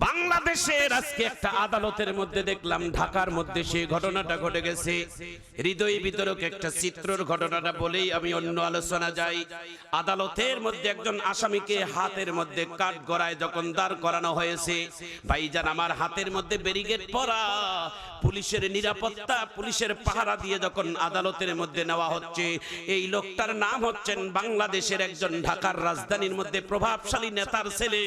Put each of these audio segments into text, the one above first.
বাংলাদেশের আজকে একটা আদালতের মধ্যে দেখলাম, ঢাকার মধ্যে সেই ঘটনাটা ঘটে গেছে। হৃদয় বিতরক একটা চিত্রর ঘটনাটা বলেই আমি অন্য আলোচনা যাই। আদালতের মধ্যে একজন আসামিকে হাতের মধ্যে কাঠ গড়ায় যখন দাঁড় করানো হয়েছে, ভাইজান, আমার হাতের মধ্যে ব্যারিকেড পরা। পুলিশের নিরাপত্তা, পুলিশের পাহারা দিয়ে যখন আদালতের মধ্যে নেওয়া হচ্ছে, এই লোকটার নাম হচ্ছেন বাংলাদেশের একজন ঢাকার রাজধানীর মধ্যে প্রভাবশালী নেতার ছেলে,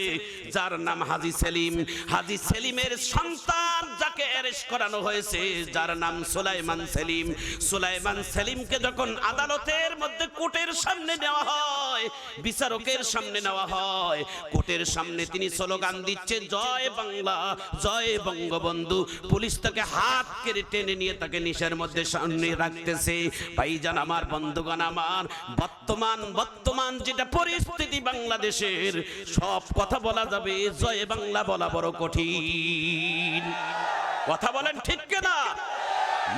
যার নাম হাজি সেলিম। হাজি সেলিমের সন্তান যাকে অ্যারেস্ট করানো হয়েছে, যার নাম সুলাইমান সেলিম। সুলাইমান সেলিমকে যখন আদালতের মধ্যে কোর্টের সামনে নেওয়া হয়, বিচারকের সামনে নেওয়া হয়, কোর্টের সামনে তিনি স্লোগান দিচ্ছে জয় বাংলা, জয় বঙ্গবন্ধু। পুলিশ তাকে হাত কেড়ে টেনে নিয়ে তাকে নিশের মধ্যে সামনে রাখতেছে। ভাইজান আমার, বন্ধুগণ আমার, বর্তমান বর্তমান যেটা পরিস্থিতি বাংলাদেশের, সব কথা বলা যাবে, জয় বাংলা বলা বড় কঠিন। কথা বলেন ঠিক কিনা?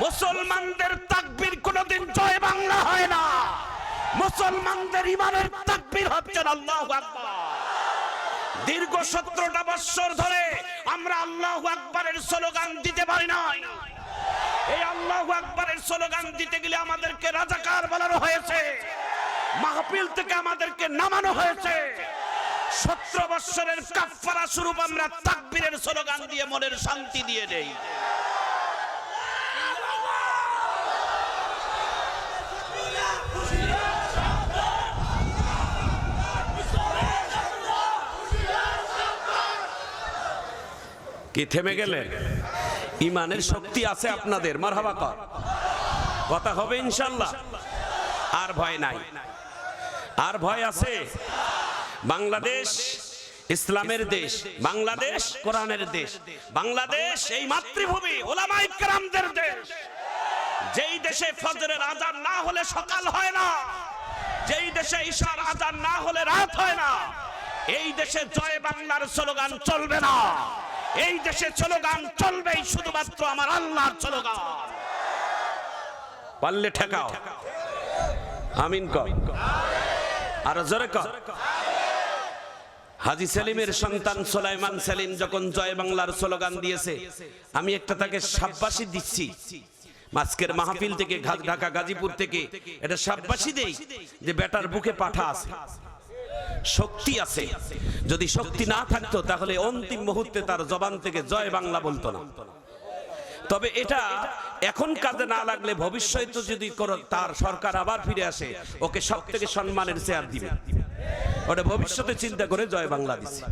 মুসলমানদের তাকবীর কোনোদিন জয় বাংলা হয় না। মুসলমানদের ইমানের তাকবীর হচ্ছে আল্লাহু দীর্ঘ সতেরোটা বৎসর ধরে আমরা আল্লাহ আকবরের স্লোগান দিতে পারি নাই। এই আল্লাহ আকবরের স্লোগান দিতে গেলে আমাদেরকে রাজাকার বলানো হয়েছে। মাহফিল থেকে আমাদেরকে নামানো হয়েছে। সতেরো বৎসরের কাফারা স্বরূপ আমরা তাকবীরের স্লোগান দিয়ে মনের শান্তি দিয়ে দেই কি থেমে গেলেন ইমানের শক্তি আছে আপনাদের, মারহাবা কর। কথা হবে ইনশাল্লাহ। আর ভয় নাই। আর ভয় আছে? বাংলাদেশ ইসলামের দেশ, বাংলাদেশ কোরআনের দেশ, বাংলাদেশ এই মাতৃভূমি ওলামাই কেরামদের দেশ। যেই দেশে ফজরের আজান না হলে সকাল হয় না, যেই দেশে ঈশার আজান না হলে রাত হয় না, এই দেশে জয় বাংলার স্লোগান চলবে না। এই দেশে স্লোগান চলবেই শুধুমাত্র আমার আল্লাহর স্লোগান। পারলে ঠেকাও। আমিন কর। আর জোরে কর। হাজি সেলিমের সন্তান সোলাইমান সেলিম যখন জয় বাংলার স্লোগান দিয়েছে, আমি একটা তাকে সাব্বাসী দিচ্ছি। মাস্কের মাহফিল থেকে ঢাকা গাজীপুর থেকে এটা সাব্বাসী দেই যে বেটার বুকে পাঠা আছে। শক্তি আছে। যদি শক্তি না থাকতো তাহলে অন্তিম মুহূর্তে তার জবান থেকে জয় বাংলা বলতো না। তবে এটা এখন কাজে না লাগলে ভবিষ্যতে যদি তার সরকার আবার ফিরে আসে, ওকে সব থেকে সম্মানের চেয়ার দিবে। ওটা ভবিষ্যতে চিন্তা করে জয় বাংলা দিছে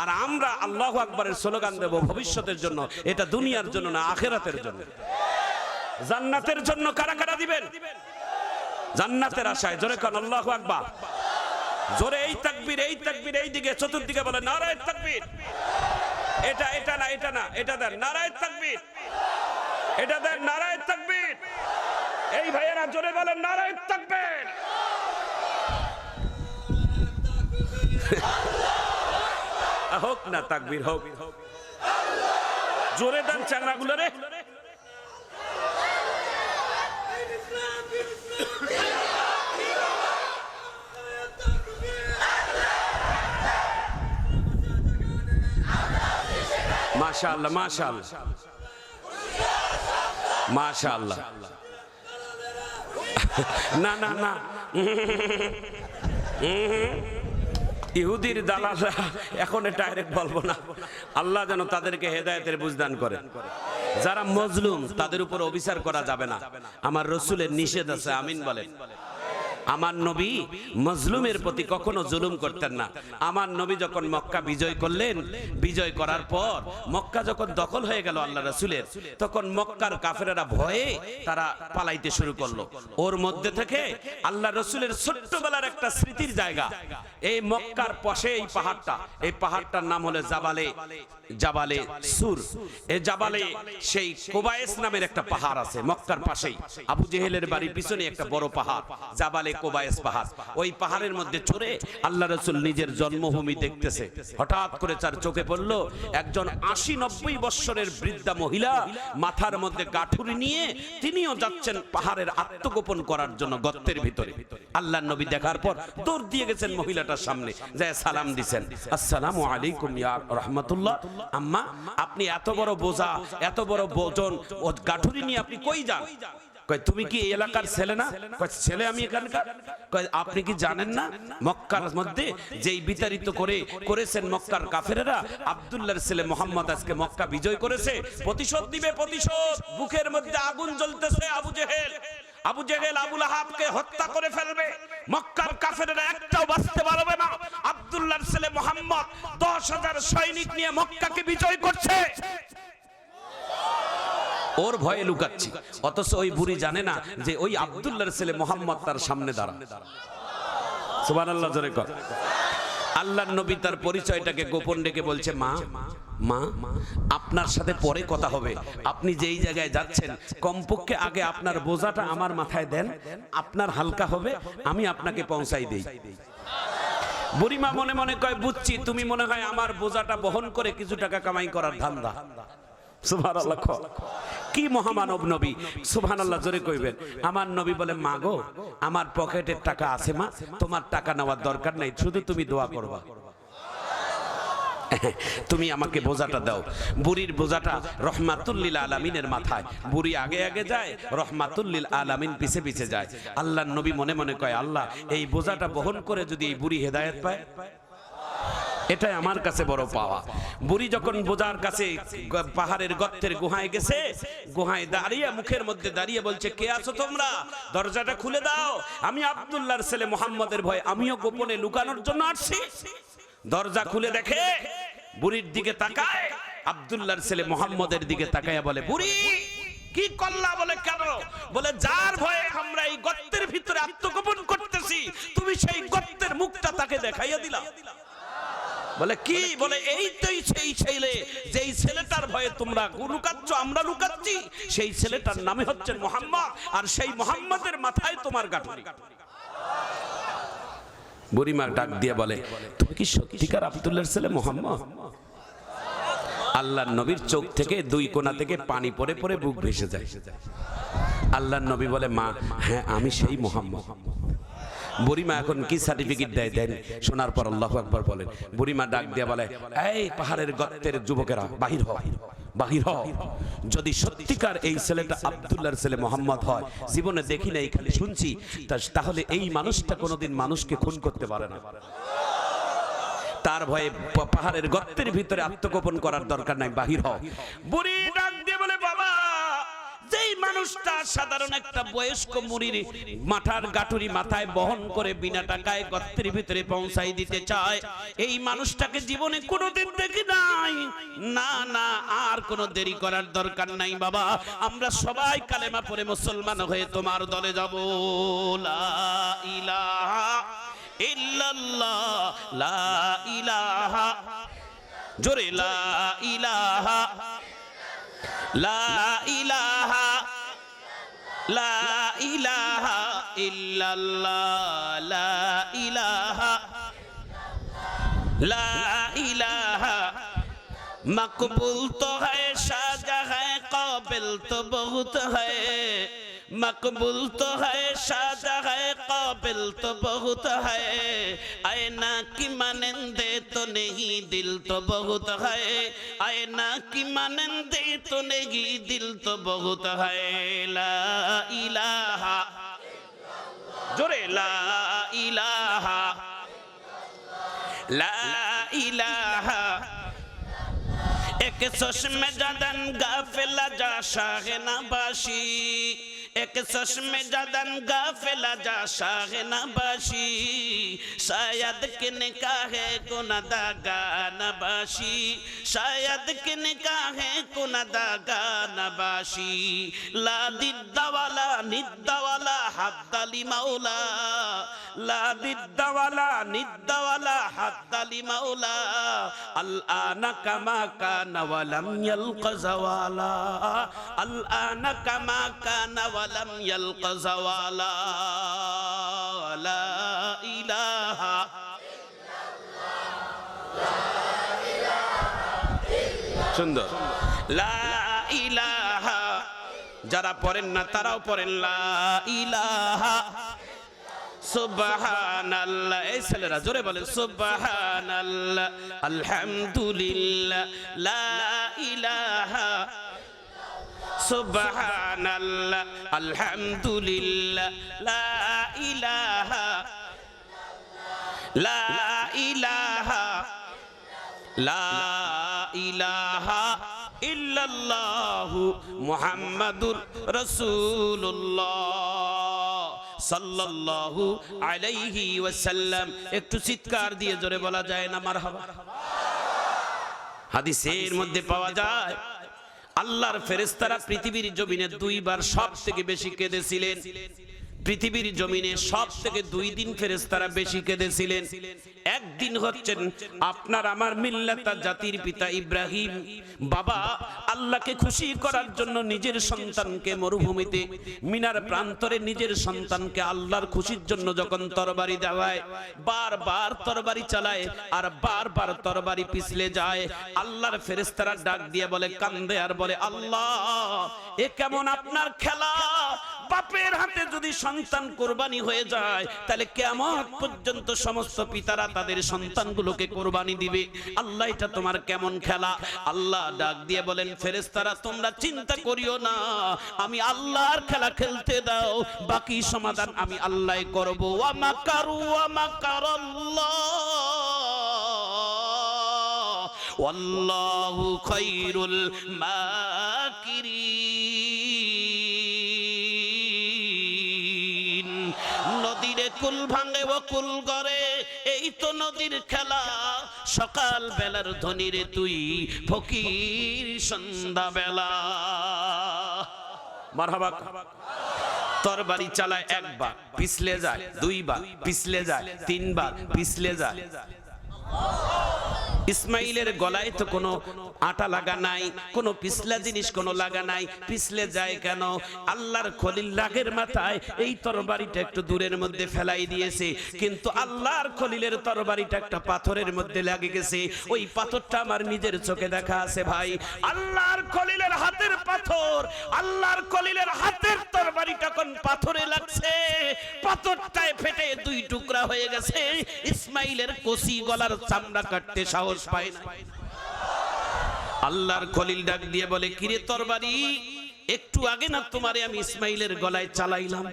আর আমরা আল্লাহ আকবরের স্লোগান দেব ভবিষ্যতের জন্য, এটা দুনিয়ার জন্য না, আখেরাতের জন্য। জান্নাতের জন্য কারা কারা দিবেন? জান্নাতের আশায়, জোরে কান, আল্লাহ আকবার। জোরে এই তাকবীর এই তাকবীর, এই দিকে, চতুর্দিকে বলে নারায়ণ তাকবীর। এটা এটা না এটা না, এটা দেন নারায়ণ তাকবীর। এটা দেন নারায়ণ তাকবীর। এই ভাইয়েরা জোরে বলেন নারায়ণ তাকবীর। হোক না তাকবীর হোক। জোরে দেন চাংড়াগুলো রে। মাশাআল্লাহ মাশাআল্লাহ। মাশাআল্লাহ। না না না। ইহুদির দালালরা এখন ডাইরেক্ট বলব না। আল্লাহ যেন তাদেরকে হেদায়তের বুঝদান করে। যারা মজলুম, তাদের উপর অবিচার করা যাবে না। আমার রসুলের নিষেধ আছে, আমিন বলেন। আমার নবী মজলুমের প্রতি কখনো জুলুম করতেন না। আমার নবী যখন মক্কা বিজয় করলেন, বিজয় করার পর মক্কা যখন দখল হয়ে গেল আল্লাহ রসুলের, তখন মক্কার কাফেরেরা ভয়ে তারা পালাইতে শুরু করল। ওর মধ্যে থেকে আল্লাহ রসুলের ছোট্টবেলার একটা স্মৃতির জায়গা। এই মক্কার পাশে এই পাহাড়টা, এই পাহাড়টার নাম হলো জাবালে জাবালে সুর। এই জাবালে সেই কোবায়েস নামের একটা পাহাড় আছে মক্কার পাশেই। আবু জেহেলের বাড়ির পিছনে একটা বড় পাহাড়। জাবালে তার মাথার মধ্যে গাঠুরি নিয়ে তিনিও যাচ্ছেন পাহাড়ের আত্মগোপন করার জন্য গর্তের ভিতরে। আল্লাহ নবী দেখার পর দৌড় দিয়ে গেছেন মহিলাটার সামনে। যায় সালাম দিছেন। আসসালামু আলাইকুম রহমাতুল্লাহ। আম্মা, আপনি এত বড় বোঝা, এত বড় ওজন ও গাঠুরি নিয়ে আপনি কই যান? কয় তুমি কি এই এলাকার ছেলে না? কয় ছেলে আমি এখানকার। কয় আপনি কি জানেন না? মক্কার মধ্যে যেই বিতাড়িত করে করেছেন মক্কার কাফেরেরা আব্দুল্লাহর ছেলে মোহাম্মদ আজকে মক্কা বিজয় করেছে। প্রতিশোধ দিবে প্রতিশোধ। বুকের মধ্যে আগুন জ্বলতেছে আবু জেহেল। আবু জেহেল আবুল আহাবকে হত্যা করে ফেলবে। মক্কার কাফেরেরা একটাও বাঁচতে পারবে না। আব্দুল্লাহর ছেলে মোহাম্মদ দশ হাজার সৈনিক নিয়ে মক্কাকে বিজয় করছে। ওর ভয়ে লুকাচ্ছি। অথচ ওই বুড়ি জানে না যে ওই আব্দুল্লাহর ছেলে মোহাম্মদ তার সামনে দাঁড়া আল্লাহ জোরে কর। আল্লাহ নবী তার পরিচয়টাকে গোপন রেখে বলছে, মা মা, আপনার সাথে পরে কথা হবে। আপনি যেই জায়গায় যাচ্ছেন, কমপক্ষে আগে আপনার বোঝাটা আমার মাথায় দেন। আপনার হালকা হবে, আমি আপনাকে পৌঁছাই দেই। বুড়িমা মনে মনে কয়, বুঝছি, তুমি মনে হয় আমার বোঝাটা বহন করে কিছু টাকা কামাই করার ধান্দা। কি। মহামানব নবী? সুবহানাল্লাহ, জোরে কইবেন। আমার নবী বলে মা গো আমার পকেটের টাকা আছে মা, তোমার টাকা নেওয়ার দরকার নাই, শুধু তুমি দোয়া করবা। তুমি আমাকে বোঝাটা দাও। বুড়ির বোঝাটা রহমাতুল্লিল আলামিনের মাথায়। বুড়ি আগে আগে যায় রহমাতুল্লিল আলামিন পিছে পিছে যায়। আল্লাহ নবী মনে মনে কয়, আল্লাহ, এই বোঝাটা বহন করে যদি এই বুড়ি হেদায়েত পায়? এটাই আমার কাছে বড় পাওয়া। বুড়ি যখন বোঝার কাছে পাহাড়ের গর্তের গুহায় গেছে, গুহায় দাঁড়িয়ে মুখের মধ্যে দাঁড়িয়ে বলছে, কে আছো তোমরা? দরজাটা খুলে দাও। আমি আব্দুল্লাহর ছেলে মোহাম্মদের ভয় আমিও গোপনে লুকানোর জন্য আসছি। দরজা খুলে দেখে বুড়ির দিকে তাকায়। আব্দুল্লাহর ছেলে মোহাম্মদের দিকে তাকায় বলে, বুড়ি, কি করলা বলে কেন? বলে, যার ভয়ে আমরা এই গর্তের ভিতরে আত্মগোপন করতেছি, তুমি সেই গর্তের মুখটা তাকে দেখাইয়া দিলা। বলে কি? বলে এই তো সেই ছেলে যেই ছেলেটার ভয়ে তোমরা লুকাচ্ছ আমরা লুকাচ্ছি। সেই ছেলেটার নামে হচ্ছে মোহাম্মদ আর সেই মোহাম্মদের মাথায় তোমার গাঠুরি বুড়িমা ডাক দিয়ে বলে তুমি কি সত্যিকার আব্দুল্লাহর ছেলে মোহাম্মদ? আল্লাহ নবীর চোখ থেকে দুই কোণা থেকে পানি পড়ে পড়ে বুক ভেসে যায়। আল্লাহ নবী বলে মা হ্যাঁ আমি সেই মোহাম্মদ। বুড়িমা এখন কি সার্টিফিকেট দেয় দেন? শোনার পর আল্লাহ একবার বলেন, বুড়িমা ডাক দিয়ে বলে, এই পাহাড়ের গর্তের যুবকেরা, বাহির হ বাহির যদি সত্যিকার এই ছেলেটা আব্দুল্লাহর ছেলে মোহাম্মদ হয়, জীবনে দেখি নাই, খালি শুনছি তাহলে এই মানুষটা কোনোদিন মানুষকে খুন করতে পারে না। তার ভয়ে পাহাড়ের গর্তের ভিতরে আত্মগোপন করার দরকার নাই, বাহির হও। বুড়ি ডাক দিয়ে বলে বাবা যেই মানুষটা সাধারণ একটা বয়স্ক মুড়ির মাথার গাঠুরি মাথায় বহন করে বিনা টাকায় গর্তের ভিতরে পৌঁছাই দিতে চায়। এই মানুষটাকে জীবনে কোনোদিন দেখি নাই। না না, আর কোনো দেরি করার দরকার নাই বাবা। আমরা সবাই কালেমা পড়ে মুসলমান হয়ে তোমার দলে যাব। লা ইলাহা ইল্লাল্লাহ, লা ইলাহা। জোরে, লা ইলাহা। লা ইলাহা লা ইলাহা ইল্লাল্লাহ লা ইলাহা লা ইলাহা مقبول تو ہے شاہ ہے قابل تو بہت ہے مقبول تو ہے شادہ ہے قابل تو بہت ہے آئینہ کی مانندے تو نہیں دل تو بہت ہے آئینہ کی مانندے تو نہیں دل تو بہت ہے لا الہ جورے لا الہ لا الہ এক চশমে জাদান গাফেলা যা শাহে না বাসী এক চশমে জাদান গা ফেলা যা শাহে না বাসি শায়দ কিনে কাহে কোনাদা গানা বাসি শায়দ কিনে কাহে কোনাদা গানা বাসি লা দিদ্দাওয়ালা নিদ্দাওয়ালা হাবদালি মাওলা লা দিদ্দাওয়ালা নিদ্দাওয়ালা হাবদালি মাওলা আল আনা কামা কানা ওয়ালাম ইয়ালকা জাওয়ালা আল আনা কামা কানা لم يلق زوالا لا إله সুন্দর। লা ইলাহা। যারা পড়েন না তারাও পড়েন লা ইলাহা। সুবহানাল্লাহ। এই ছেলেরা জোরে বলে সুবহানাল্লাহ। আলহামদুলিল্লাহ। লা ইলাহা। সুবহানাল্লাহ, আলহামদুলিল্লাহ, লা ইলাহা লা ইলাহা লা ইলাহা ইল্লাল্লাহু মুহাম্মাদুর রাসূলুল্লাহ, সাল্লাল্লাহু আলাইহি ওয়াসাল্লাম। একটু চিৎকার দিয়ে জোরে বলা যায় না, মারহাবা। হাদিসের মধ্যে পাওয়া যায় আল্লাহর ফেরেস্তারা পৃথিবীর জমিনে দুইবার সব থেকে বেশি কেঁদেছিলেন। পৃথিবীর জমিনে সব থেকে দুই দিন ফেরেশতারা বেশি কেঁদেছিলেন। একদিন হচ্ছেন আপনার আমার মিল্লাতা জাতির পিতা ইব্রাহিম। বাবা, আল্লাহকে খুশি করার জন্য নিজের সন্তানকে মরুভূমিতে, মিনার প্রান্তরে নিজের সন্তানকে আল্লাহর খুশির জন্য যখন তরবারি দেওয়ায়, বারবার তরবারি চালায় আর বারবার তরবারি পিছলে যায়। আল্লাহর ফেরেশতারা ডাক দিয়ে বলে, কান্দে আর বলে, আল্লাহ, এ কেমন আপনার খেলা? বাপের হাতে যদি সন্তান কোরবানি হয়ে যায়, তাহলে কেমন পর্যন্ত সমস্ত পিতারা তাদের সন্তানগুলোকে কোরবানি দিবে। আল্লাহ, এটা তোমার কেমন খেলা? আল্লাহ ডাক দিয়ে বলেন, ফেরেশতারা, তোমরা চিন্তা করিও না, আমি আল্লাহর খেলা খেলতে দাও, বাকি সমাধান আমি আল্লাহ করব। ওয়া মাকারু, ওয়া মাকারাল্লাহ, ওয়াল্লাহু খায়রুল মাকিরিন কুল ভাঙে ও গড়ে, এই তো নদীর খেলা। সকাল বেলার ধনিরে তুই ফকির সন্ধ্যা বেলা মারহাবা তরবারি চালায় একবার, পিছলে যায়, দুইবার, পিছলে যায়, তিনবার, পিছলে যায়। ইসমাইলের গলায় তো কোনো আটা লাগা নাই, কোনো পিছলা জিনিস কোনো লাগা নাই। পিছলে যায় কেন? আল্লাহর খলিল রাগের মাথায় এই তরবারিটা একটু দূরের মধ্যে ফেলাই দিয়েছে। কিন্তু আল্লাহর খলিলের তরবারিটা একটা পাথরের মধ্যে লাগে গেছে। ওই পাথরটা আমার নিজের চোখে দেখা আছে ভাই। আল্লাহর খলিলের হাতের পাথর, আল্লাহর খলিলের হাতের তরবারিটা কোন পাথরে লাগছে? পাথরটায় ফেটে দুই টুকরা হয়ে গেছে। ইসমাইলের কষি গলার চামড়া কাটতে সাহস পায় না। আল্লাহর খলিল ডাক দিয়ে বলে, কিরে তরবারি, একটু আগে না তোমারে আমি ইসমাইলের গলায় চালাইলাম।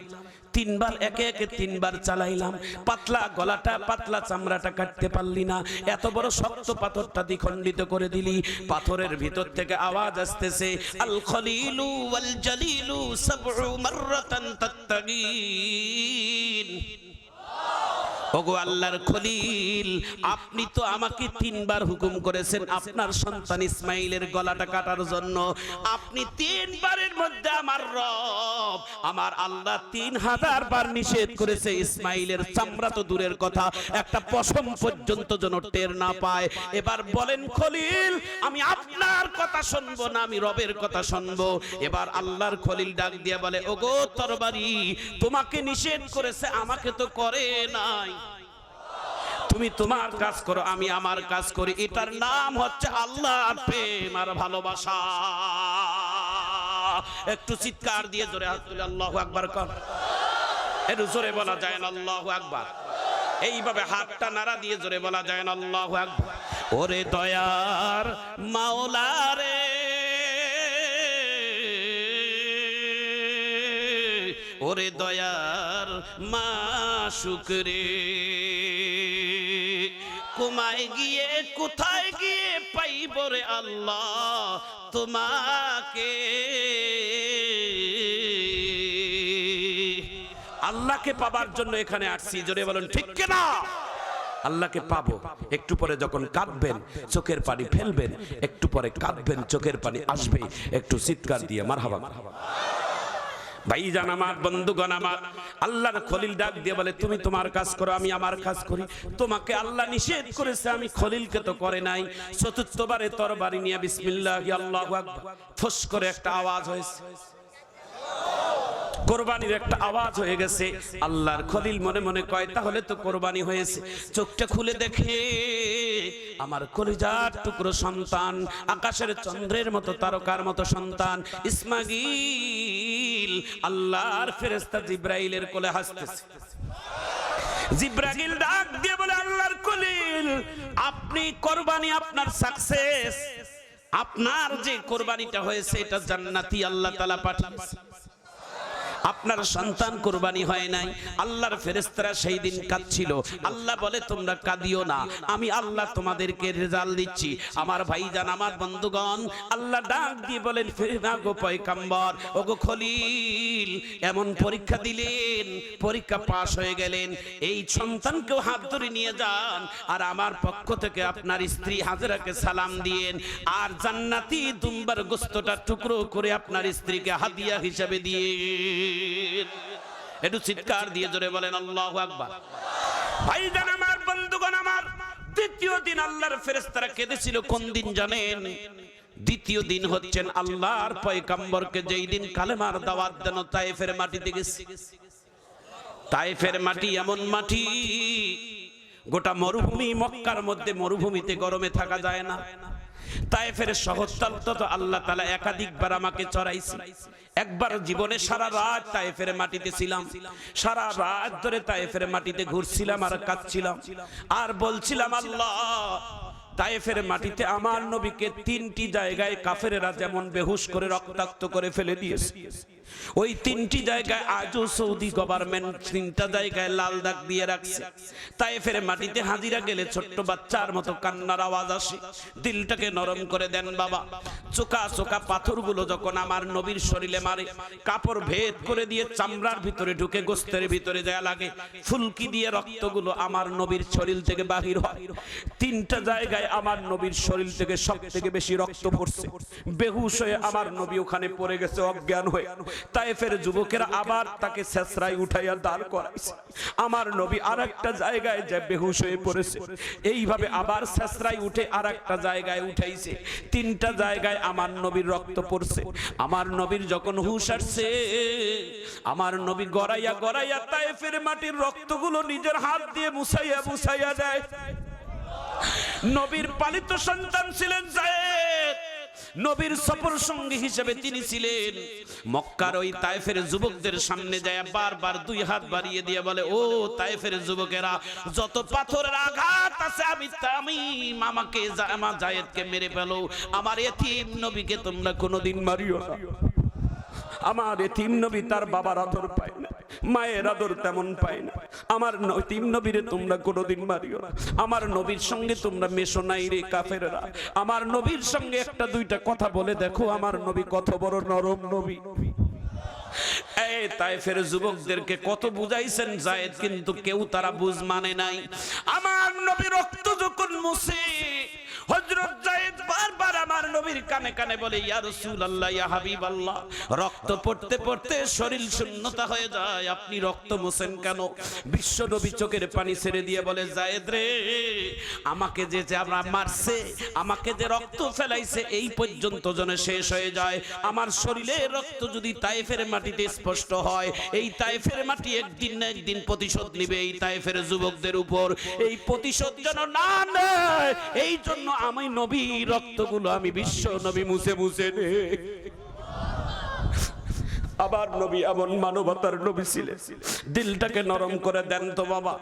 তিনবার, একে একে তিনবার চালাইলাম। পাতলা গলাটা, পাতলা চামড়াটা কাটতে পারলি না। এত বড় শক্ত পাথরটা দ্বিখণ্ডিত করে দিলি। পাথরের ভিতর থেকে আওয়াজ আসতেছে, আল খলিলু ওয়াল জালিলু সাবউ মাররাতান তাত্তাগিন ওগো আল্লাহর খলিল, আপনি তো আমাকে তিনবার হুকুম করেছেন আপনার সন্তান ইসমাইলের গলাটা কাটার জন্য। আপনি তিনবারের মধ্যে আমার রব, আমার আল্লাহ তিন হাজার বার নিষেধ করেছে ইসমাইলের চামড়া তো দূরের কথা, একটা পশম পর্যন্ত যেন টের না পায়। এবার বলেন, খলিল, আমি আপনার কথা শুনব না, আমি রবের কথা শুনব। এবার আল্লাহর খলিল ডাক দিয়ে বলে, ওগো তরবারি, তোমাকে নিষেধ করেছে, আমাকে তো করে নাই। তুমি তোমার কাজ করো, আমি আমার কাজ করি। এটার নাম হচ্ছে আল্লাহর প্রেম আর ভালোবাসা। একটু চিৎকার দিয়ে জোরে হাত তুলে আল্লাহু আকবার কর। একটু জোরে বলা যায় না, আল্লাহু আকবার। এইভাবে হাতটা নাড়া দিয়ে জোরে বলা যায় না, আল্লাহু আকবার। ওরে দয়ার মাওলারে ওরে দয়ার মা শুকরে। কুমায় গিয়ে, কোথায় গিয়ে পাইব রে আল্লাহ তোমাকে? আল্লাহকে পাবার জন্য এখানে আসছি, জোরে বলেন, ঠিক না আল্লাহকে পাবো। একটু পরে যখন কাঁদবেন, চোখের পানি ফেলবেন, একটু পরে কাঁদবেন, চোখের পানি আসবে। একটু চিৎকার দিয়ে মার হাবা মার মারহাবা। ভাইজান আমার, বন্ধুগণ আমার, আল্লাহর খলিল ডাক দিয়ে বলে, তুমি তোমার কাজ করো, আমি আমার কাজ করি। তোমাকে আল্লাহ নিষেধ করেছে, আমি খলিলকে তো করে নাই। চতুর্থবারে তরবারি নিয়ে বিসমিল্লাহ, আল্লাহু ফস করে একটা আওয়াজ হয়েছে। কোরবানির একটা আওয়াজ হয়ে গেছে। আল্লাহর খলিল মনে মনে কয়, তাহলে তো কোরবানি হয়েছে। চোখটা খুলে দেখে আমার কলিজার টুকরো সন্তান, আকাশের চন্দ্রের মতো তারকার মতো সন্তান, ইসমাগিল, আল্লাহর ফেরেস্তা জিব্রাইলের কোলে হাসতেছে। জিব্রাইল ডাক দিয়ে বলে, আল্লাহর কলিল আপনি কোরবানি আপনার সাকসেস আপনার যে কোরবানিটা হয়েছে, এটা জান্নাতি আল্লাহ তাআলা পাঠিয়েছে। আপনার সন্তান কোরবানি হয় নাই। আল্লাহর ফেরেস্তারা সেই দিন কাঁদছিল। আল্লাহ বলে, তোমরা কাঁদিও না। আমি আল্লাহ তোমাদেরকে রেজাল্ট দিচ্ছি। আমার ভাইজান, আমার বন্ধুগণ, আল্লাহ ডাক দিয়ে বলেন ফেরেনা গো পয়কাম্বর ও গো খলিল, এমন পরীক্ষা দিলেন, পরীক্ষা পাশ হয়ে গেলেন। এই সন্তানকেও হাত ধরে নিয়ে যান আর আমার পক্ষ থেকে আপনার স্ত্রী হাজরাকে সালাম দিয়েন। আর জান্নাতি দুম্বার গোস্তটা টুকরো করে আপনার স্ত্রীকে হাদিয়া হিসাবে দিয়ে একটু চিৎকার দিয়ে জোরে বলেন, আল্লাহু আকবার। ভাইজান আমার, বন্ধুগণ আমার, দ্বিতীয় দিন আল্লাহর ফেরেশতারা কেঁদেছিল, কোন দিন জানেন? দ্বিতীয় দিন হচ্ছেন আল্লাহর পয়গাম্বরকে যেই দিন কালেমার দাওয়াত দেন, তায়েফের মাটিতে গেছে। তায়েফের মাটি এমন মাটি, গোটা মরুভূমি মক্কার মধ্যে মরুভূমিতে গরমে থাকা যায় না। তায়েফের শহরতল তো আল্লাহ তালা একাধিকবার আমাকে চড়াইছে একবার জীবনে সারা রাত তায়েফের মাটিতে ছিলাম। সারা রাত ধরে তায়েফের মাটিতে ঘুরছিলাম আর কাঁদছিলাম। আর বলছিলাম, আল্লাহ তায়েফের মাটিতে আমার নবীকে তিনটি জায়গায় কাফেরেরা যেমন বেহুশ করে রক্তাক্ত করে ফেলে দিয়েছে। ওই তিনটি জায়গায় আজও সৌদি গভর্নমেন্ট তিনটা জায়গায় লাল দাগ দিয়ে রাখছে। তায়েফের মাটিতে হাজিরা গেলে ছোট্ট বাচ্চার মতো কান্নার আওয়াজ আসে। দিলটাকে নরম করে দেন বাবা। চোকা চোকা পাথরগুলো যখন আমার নবীর শরীরে মারে, কাপড় ভেদ করে দিয়ে চামড়ার ভিতরে ঢুকে গোস্তের ভিতরে দেয়া লাগে, ফুলকি দিয়ে রক্তগুলো আমার নবীর শরীর থেকে বাহির হয়। তিনটা জায়গায় আমার নবীর শরীর থেকে সব থেকে বেশি রক্ত পড়ছে। বেহুশ হয়ে আমার নবী ওখানে পড়ে গেছে অজ্ঞান হয়ে। তাইফের যুবকেরা আবার তাকে শেষরাই উঠাইয়া দাঁড় করাইছে। আমার নবী আর একটা জায়গায় যে বেহুশ হয়ে পড়েছে, এইভাবে আবার শেষরাই উঠে আর একটা জায়গায় উঠাইছে। তিনটা জায়গায় আমার নবীর রক্ত পড়ছে। আমার নবীর যখন হুশ আসছে, আমার নবী গড়াইয়া গড়াইয়া তাইফের মাটির রক্তগুলো নিজের হাত দিয়ে মুছাইয়া মুছাইয়া দেয়। নবীর পালিত সন্তান ছিলেন জায়েদ। নবীর সফর সঙ্গী হিসেবে তিনি ছিলেন। মক্কার ওই তাইফের যুবকদের সামনে যায়, বারবার দুই হাত বাড়িয়ে দিয়ে বলে, ও তাইফের যুবকেরা, যত পাথরের আঘাত আছে, আমি আমি মামাকে আমার জায়েদকে মেরে ফেলো। আমার এতিম নবীকে তোমরা কোনোদিন মারিও না। আমার এতিম নবী তার বাবার আদর পায় না। মায়ের আদর তেমন পায় না। আমার এতিম নবীরে তোমরা কোনোদিন মারিও না। আমার নবীর সঙ্গে তোমরা মেশো নাই রে কাফেররা। আমার নবীর সঙ্গে একটা দুইটা কথা বলে দেখো, আমার নবী কত বড় নরম নবী। যুবকদেরকে কত বুঝাইছেন জায়েদ, কিন্তু কেউ তারা বুঝ মানে নাই। আমার নবী রক্ত যখন মুছে হযরত জায়েদ বারবার আমার নবীর কানে কানে বলে, ইয়া রাসূলুল্লাহ, ইয়া হাবিবাল্লাহ, রক্ত পড়তে পড়তে শরীর শূন্যতা হয়ে যায়, আপনি রক্ত মোছেন কেন? বিশ্ব নবী চোখের পানি ছেড়ে দিয়ে বলে জায়েদ রে, আমাকে যে যে আমরা মারছে, আমাকে যে রক্ত ফেলাইছে, এই পর্যন্ত জনে শেষ হয়ে যায়। আমার শরীরে রক্ত যদি তাইফের মাটিতে স্পষ্ট হয়, এই তাইফের মাটি একদিন না একদিন প্রতিশোধ নিবে এই তাইফের যুবকদের উপর। এই প্রতিশোধ যেন না নেয় এই জন্য আমি নবী রক্তগুলো আমি বিশ্ব নবী মুছে মুছে নে। আবার নবী এমন মানবতার নবী ছিলেন দিলটাকে নরম করে দেন তো বাবা।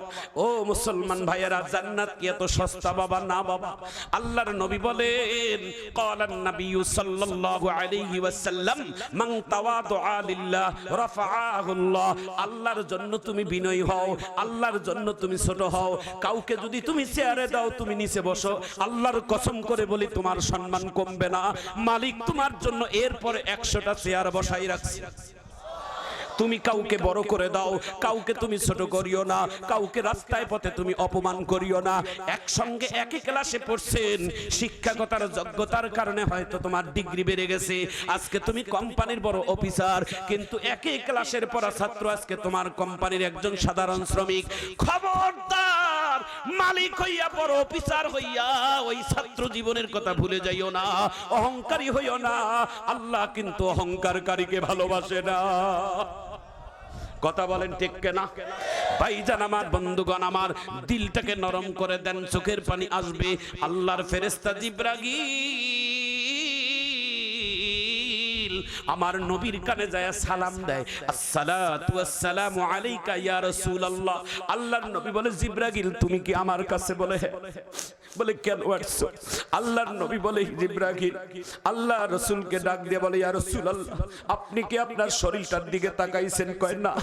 ও মুসলমান ভাইয়েরা, জান্নাত কি এত সস্তা বাবা? না বাবা। আল্লাহর নবী বলেন ক্বালান নবী সাল্লাল্লাহু আলাইহি ওয়াসাল্লাম, মান তাওয়াদুআ লিল্লাহ রাফাআহুল্লাহ আল্লাহর জন্য তুমি বিনয়ী হও, আল্লাহর জন্য তুমি ছোট হও। কাউকে যদি তুমি চেয়ারে দাও, তুমি নিচে বসো। আল্লাহর কসম করে বলি, তোমার সম্মান কমবে না। মালিক তোমার জন্য এরপরে একশোটা চেয়ার বসাই রাখছে। তুমি কাউকে বড় করে দাও, কাউকে তুমি ছোট করিও না, কাউকে রাস্তায় পথে তুমি অপমান করিও না। একসঙ্গে একই ক্লাসে পড়ছেন, শিক্ষাগতার যোগ্যতার কারণে হয়তো তোমার ডিগ্রি বেড়ে গেছে। আজকে তুমি কোম্পানির বড় অফিসার, কিন্তু একই ক্লাসের পড়া ছাত্র আজকে তোমার কোম্পানির একজন সাধারণ শ্রমিক। খবরদার, মালিক হইয়া, বড় অফিসার হইয়া ওই ছাত্র জীবনের কথা ভুলে যাইও না, অহংকারী হইও না। আল্লাহ কিন্তু অহংকারকারীকে ভালোবাসে না। কথা বলেন ঠিক কেনা? ভাইজান আমার, বন্ধুগণ আমার, দিলটাকে নরম করে দেন, চোখের পানি আসবে। আল্লাহর ফেরেস্তা জিব্রাগিল আমার নবীর কানে যায় সালাম দেয়। আসসালাতু আসসালামু আলাইকা ইয়া রাসূলুল্লাহ। আল্লাহর নবী বলে, জিব্রাগিল, তুমি কি আমার কাছে বলে? বলে, কেন আসছো? আল্লাহর নবী বলে ইব্রাহিম, আল্লাহ রসুলকে ডাক দিয়ে বলে, ইয়া রসুল আল্লাহ আপনি কি আপনার শরীরটার দিকে তাকাইছেন? কয়, না।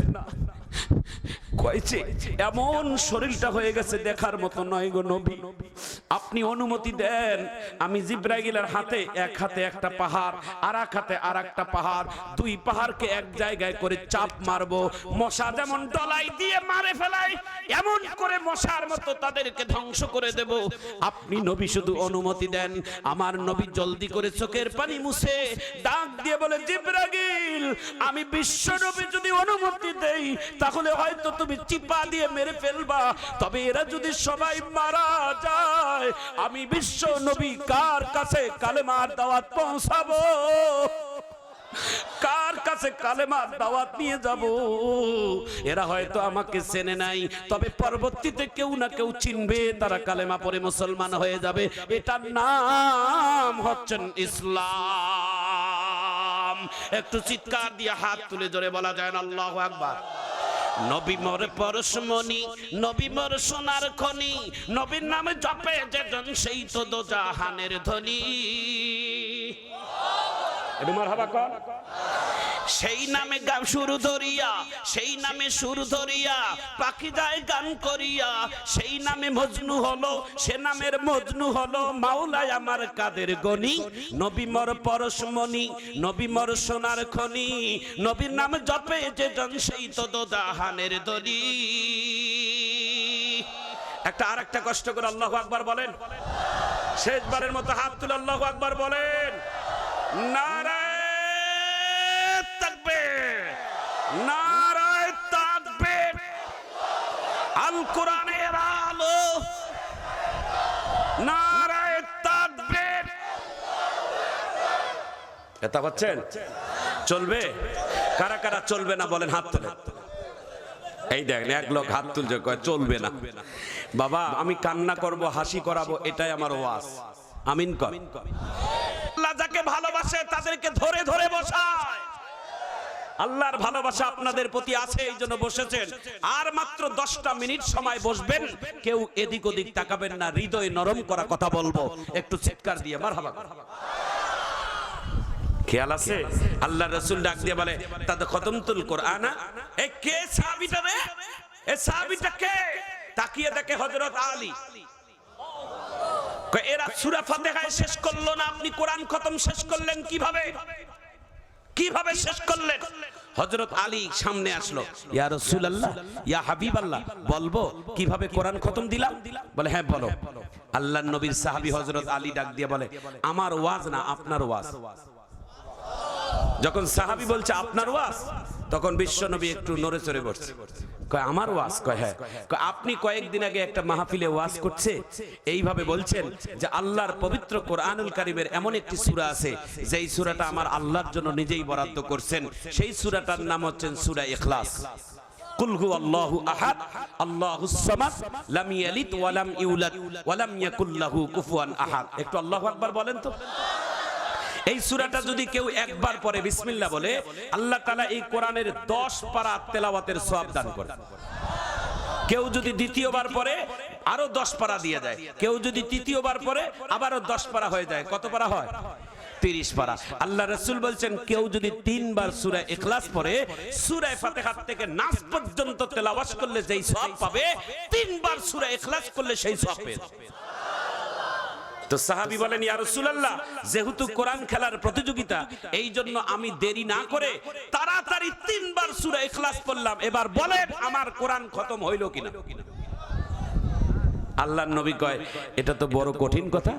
কয়েছে, এমন শরীরটা হয়ে গেছে দেখার মতো নয় গো নবী। আপনি অনুমতি দেন, আমি জিব্রাইলের হাতে এক হাতে একটা পাহাড় আর এক হাতে আর একটা পাহাড়, দুই পাহাড়কে এক জায়গায় করে চাপ মারবো। মশা যেমন ডলাই দিয়ে মারে ফেলাই এমন করে মশার মতো তাদেরকে ধ্বংস করে দেব। আপনি নবী শুধু অনুমতি দেন, আমার নবী জলদি করে চোখের পানি মুছে, ডাক দিয়ে বলে জিব্রাগিল আমি বিশ্ব নবী যদি অনুমতি দেই, তাহলে হয়তো তুমি চিপা দিয়ে মেরে ফেলবা, তবে এরা যদি সবাই মারা যায়, আমি বিশ্ব নবী কার কাছে কালেমার দাওয়াত পৌঁছাবো? কার কাছে কালেমার দাওয়াত নিয়ে যাব? এরা হয়তো আমাকে চেনে নাই, তবে পরবর্তীতে কেউ না কেউ চিনবে, তারা কালেমা পরে মুসলমান হয়ে যাবে। এটার নাম হচ্ছেন ইসলাম। একটু চিৎকার দিয়ে হাত তুলে জোরে বলা যায় না, আল্লাহ আকবার। নবী মোর পরশমণি, নবী মোর সোনার খনি, নবীর নামে জপে যেজন সেই তো দো জাহানের ধ্বনি সেই নামে গান সুর ধরিয়া, সেই নামে সুর ধরিয়া, পাখি যায় গান করিয়া, সেই নামে মজনু হলো, সে নামের মজনু হলো মাওলায় আমার কাদের গনি। নবী মর পরশমণি নবী মর সোনার খনি, নবীর নাম জপে যে জন সেই তো দাহানের দলি। একটা আর একটা কষ্ট করে আল্লাহ আকবার বলেন। শেষবারের মতো হাত তুলে আল্লাহ আকবার বলেন। চলবে? কারা কারা চলবে না বলেন হাত তুলে। এই দেখেন, এক লোক হাত তুলছে চলবে না। বাবা, আমি কান্না করব, হাসি করাবো, এটাই আমার ওয়াজ। আমিন কর। যাকে ভালোবাসে তাদেরকে ধরে ধরে বসায়। আল্লাহর ভালোবাসা আপনাদের প্রতি আছে, এই জন্য বসেছেন। আর মাত্র দশটা মিনিট সময় বসবেন, কেউ এদিক ওদিক তাকাবেন না, হৃদয় নরম করা কথা বলব। একটু চিৎকার দিয়ে মার হাবা খেয়াল আছে? আল্লাহ রসুল ডাক দিয়ে বলে তাদের খতমতুল কোরআনা। এ কে সাহাবিটা রে? এ সাহাবিটা কে? তাকিয়ে দেখে হযরত আলী। এরা সূরা ফাতিহায় শেষ করল না? আপনি কোরআন খতম শেষ করলেন কীভাবে? কীভাবে শেষ করলেন? হযরত আলী সামনে আসলো, ইয়া রাসূলুল্লাহ, ইয়া হাবিবাল্লাহ, বলব কীভাবে কোরআন খতম দিলাম? বলে হ্যাঁ বলো। আল্লাহর নবীর সাহাবী হযরত আলী ডাক দিয়ে বলে, আমার ওয়াজ না আপনার ওয়াজ? যখন সাহাবি বলছে, আপনার ওয়াজ? তখন বিশ্ব নবী একটু নড়ে চড়ে বসছে। কয়, আমার ওয়াজ কয় হ্যাঁ। আপনি কয়েকদিন আগে একটা মাহফিলে ওয়াজ করছে। এইভাবে বলছেন যে আল্লাহর পবিত্র কোরআনুল কারিমের এমন একটি সূরা আছে, যেই সূরাটা আমার আল্লাহর জন্য নিজেই বরাদ্দ করছেন। সেই সূরাটার নাম হচ্ছেন সূরা ইখলাস। কুল হু আল্লাহু আহাদ আল্লাহুস সামাদ, লাম ইয়ালিদ ওয়া ইউলাদ, ওয়া কুফুয়ান আহাদ। একটু আল্লাহু আকবার বলেন তো। এই সুরাটা যদি কেউ একবার পরে বিসমিল্লা বলে, আল্লাহ তালা এই কোরআনের 10 পারা তেলাওয়াতের সওয়াব দান করে। কেউ যদি দ্বিতীয়বার পরে আরও 10 পারা দিয়ে যায় কেউ যদি তৃতীয়বার পরে আবারও 10 পারা হয়ে যায়। কত পারা হয়? তিরিশ পারা। আল্লাহ রসুল বলছেন, কেউ যদি তিনবার সুরা ইখলাস পড়ে সুরায় ফাতেহাত থেকে নাস পর্যন্ত তেলাওয়াত করলে যেই সওয়াব পাবে, তিনবার সুরা এখলাস করলে সেই সওয়াব পেয়ে। তো সাহাবি বলেন, ইয়া রাসূলুল্লাহ, যেহেতু কোরআন খেলার প্রতিযোগিতা এই জন্য আমি দেরি না করে তাড়াতাড়ি তিনবার সূরা ইখলাস পড়লাম। এবার বলেন, আমার কোরআন খতম হইল কিনা? আল্লাহর নবী কয়, এটা তো বড় কঠিন কথা।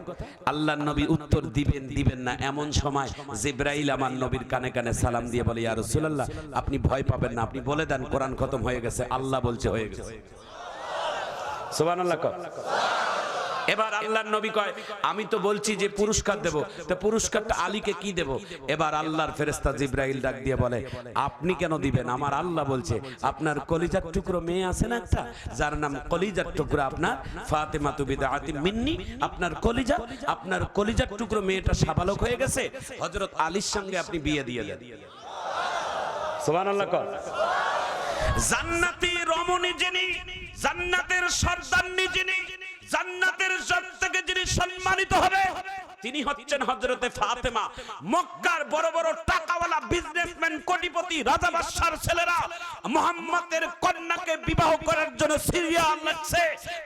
আল্লাহর নবী উত্তর দিবেন দিবেন না। এমন সময় জিব্রাইল আমার নবীর কানে কানে সালাম দিয়ে বলে, ইয়া রাসূলুল্লাহ, আপনি ভয় পাবেন না। আপনি বলে দেন, কোরআন খতম হয়ে গেছে। আল্লাহ বলছে, হয়ে গেছে। সুবহানাল্লাহ কও এবার আল্লাহর নবী কয়, আমি তো বলছি যে পুরস্কার দেব। তো পুরস্কারটা আলীকে কি দেব? এবার আল্লাহর ফেরেস্তা জিব্রাইল ডাক দিয়ে বলে, আপনি কেন দিবেন? আমার আল্লাহ বলছে, আপনার কলিজার টুকরো মেয়ে আছে না একটা? যার নাম কলিজার টুকরো আপনার। ফাতেমা তু বিদাআতি মিন্নি, আপনার কলিজা, আপনার কলিজার টুকরো মেয়েটা সাবালক হয়ে গেছে। হযরত আলীর সঙ্গে আপনি বিয়ে দিয়ে দেন। জান্নাতি রমণী যিনি, জান্নাতের সর্দান্নি যিনি জান্নাতের সব থেকে যিনি সম্মানিত হবে, তিনি হচ্ছেন হজরতে ফাতেমা। মক্কার বড় বড় টাকাওয়ালা বিজনেসম্যান কোটিপতি, রাজা বাদশার ছেলেরা মোহাম্মদের কন্যাকে বিবাহ করার জন্য সিরিয়াল লাগছে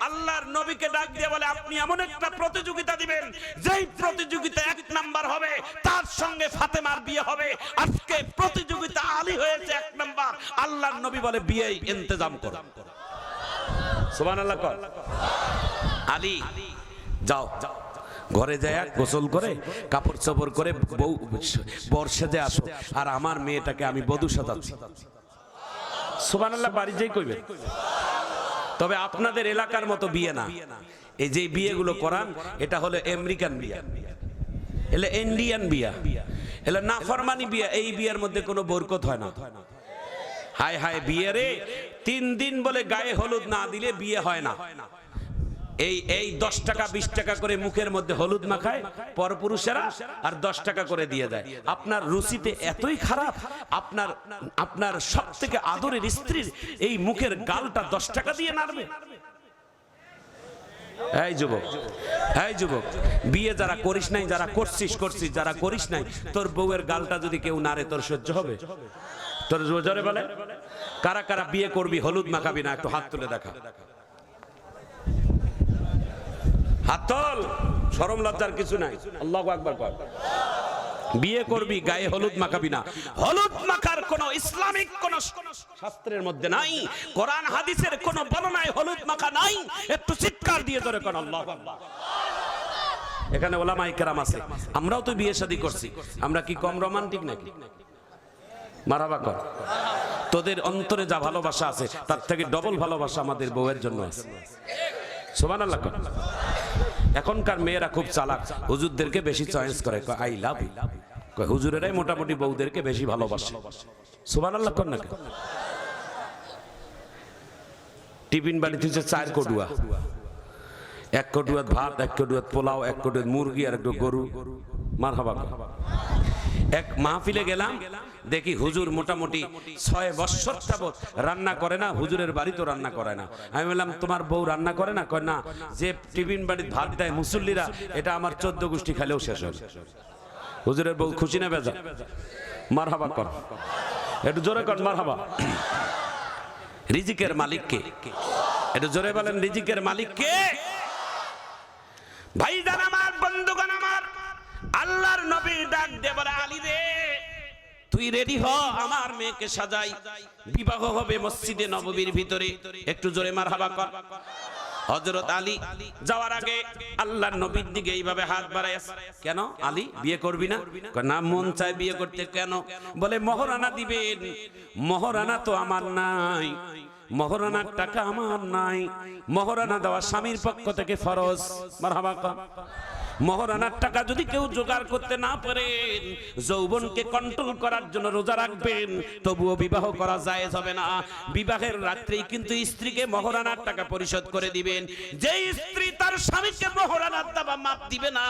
আল্লাহর নবীকে ডাক দিয়ে বলে, আপনি এমন একটা প্রতিযোগিতা দিবেন, যেই প্রতিযোগিতা এক নাম্বার হবে, তার সঙ্গে ফাতেমার বিয়ে হবে। আজকে প্রতিযোগিতা আলী হয়েছে এক নাম্বার। আল্লাহর নবী বলে, বিয়ে ইন্তজাম করো। সুবহানাল্লাহ কর। আলী, যাও। ঘরে যায়, গোসল করে, কাপড় চোপড় করে বউ বর সেজে আসো। আর আমার মেয়েটাকে আমি বধূ সাজাচ্ছি। বাড়ি যেই কইবেন। তবে আপনাদের এলাকার মতো বিয়ে না। এই যে বিয়েগুলো করান, এটা হলো আমেরিকান বিয়ে। এলে ইন্ডিয়ান বিয়া। এলে নাফরমানি বিয়া। এই বিয়ের মধ্যে কোনো বরকত হয় না। হায় হায়, বিয়ে রে। তিন দিন বলে গায়ে হলুদ না দিলে বিয়ে হয় না। এই এই দশ টাকা, বিশ টাকা করে মুখের মধ্যে হলুদ মাখায়, পরপুরুষেরা আর দশ টাকা করে দিয়ে দেয়। আপনার রুচিতে এতই খারাপ, আপনার আপনার সব থেকে আদরের স্ত্রীর এই মুখের গালটা দশ টাকা দিয়ে নাড়বে। এই বিয়ে যারা করিস নাই, যারা করছিস করছিস, যারা করিস নাই, তোর বউয়ের গালটা যদি কেউ নাড়ে, তোর সহ্য হবে? তোর জোরে বলে? কারা কারা বিয়ে করবি, হলুদ মাখাবি না, একটু হাত তুলে দেখা। হাত তোল, সরম লজ্জার কিছু নাই। আল্লাহ আকবার কর বিয়ে করবি, গায়ে হলুদ মাখাবি না। হলুদ মাখার কোন ইসলামিক কোন শাস্ত্রের মধ্যে নাই, কোরআন, হাদিসের কোন বর্ণনায় হলুদ মাখা নাই। একটু চিৎকার দিয়ে ধরে কোন, আল্লাহ এখানে ওলামাই কেরাম আছে। আমরাও তো বিয়ে শাদী করছি। আমরা কি কম রোমান্টিক নাকি? মারাবা কর। তোদের অন্তরে যা ভালোবাসা আছে, তার থেকে ডবল ভালোবাসা আমাদের বউয়ের জন্য আছে। সোমান আল্লাহ। এখনকার মেয়েরা খুব চালাক। হুজুরদেরকে বেশি চয়েস করে আই লাভ হুজুরেরাই মোটামুটি বউদেরকে বেশি ভালোবাসে। সোমান আল্লাহ কর না টিফিন বাড়িতে হচ্ছে চার কটুয়া। এক কটুয়াত ভাত, এক কটুয়াত পোলাও, এক কটুয়াত মুরগি আর একটু গরু। মার হাবা এক মাহফিলে গেলাম দেখি হুজুর মোটামুটি ছয় বৎসর যাবত রান্না করে না, হুজুরের বাড়ি তো রান্না করে না। আমি বললাম, তোমার বউ রান্না করে না? কয়, না। যে টিফিন বাড়ির ভাত দেয় মুসল্লিরা, এটা আমার চোদ্দ গোষ্ঠী খেলেও শেষ হয় হুজুরের বউ খুশি না বেজা মার হাবা কর। একটু জোরে কর মার হাবা রিজিকের মালিককে একটু জোরে বলেন, রিজিকের মালিককে ভাইজান আমার, বন্ধুগণ আমার, আল্লাহর নবী ডাক দে বলে, আলী রে। তুই রেডি হ, আমার মেয়েকে সাজাই। বিবাহ হবে মসজিদে নববীর ভিতরে। একটু জোরে মার হাবা কর। হজরত আলী যাওয়ার আগে আল্লাহর নবীর দিকে এইভাবে হাত বাড়ায়। কেন? আলী, বিয়ে করবি না? না, মন চায় বিয়ে করতে। কেন? বলে, মহারানা দিবেন। মহারানা তো আমার নাই। মহারানার টাকা আমার নাই। মহারানা দেওয়া স্বামীর পক্ষ থেকে ফরজ। মারহাবা কর। মহারানার টাকা যদি কেউ জোগাড় করতে না পারেন যৌবনকে কন্ট্রোল করার জন্য রোজা রাখবেন, তবুও বিবাহ করা যায় হবে না। বিবাহের রাত্রেই কিন্তু স্ত্রীকে মহারানার টাকা পরিশোধ করে দিবেন। যে স্ত্রী তার স্বামীকে মহারানার দাবা মাপ দিবে না,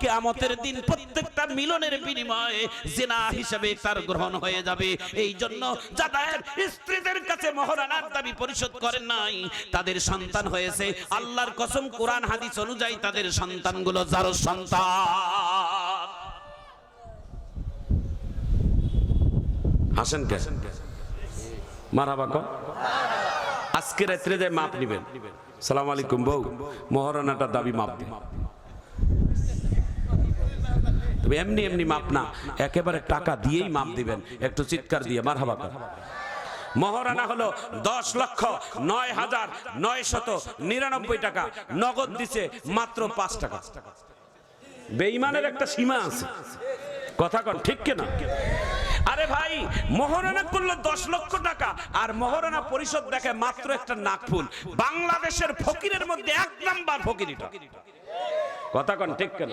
কেয়ামতের দিন প্রত্যেকটা মিলনের বিনিময়ে জেনা হিসেবে তার গ্রহণ হয়ে যাবে। এই জন্য যাদের স্ত্রীদের কাছে মহারানার দাবি পরিশোধ করেন নাই। তাদের সন্তান হয়েছে। আল্লাহর কসম কোরআন হাদিস অনুযায়ী তাদের সন্তানগুলো যার সন্তান। হাসেন কে মারাবা কো আজকে রাত্রে যে মাপ নিবেন। সালাম আলাইকুম বউ মহারানাটার দাবি মাপ এমনি এমনি মাপ না, একেবারে টাকা দিয়েই মাপ দিবেন। একটু চিৎকার দিয়ে মার হাবা মহারানা হলো দশ লক্ষ নয় হাজার নয় শত নিরানব্বই টাকা। নগদ দিছে মাত্র পাঁচ টাকা। বেইমানের একটা সীমা আছে। কথা কন, ঠিক কেনা? আরে ভাই, মহারণা করল দশ লক্ষ টাকা, আর মহারণা পরিষদ দেখে মাত্র একটা নাকফুল বাংলাদেশের ফকিরের মধ্যে এক নাম্বার ফকিরিটা। কথা কন, ঠিক কেন?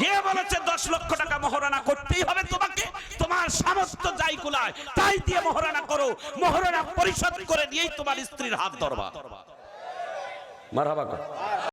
কে বলেছে দশ লক্ষ টাকা মহারণা করতেই হবে তোমাকে? তোমার সামর্থ্য যাই কুলায়, তাই দিয়ে মহারণা করো। মহারণা পরিশোধ করে নিয়েই তোমার স্ত্রীর হাত ধরবা। মারহাবা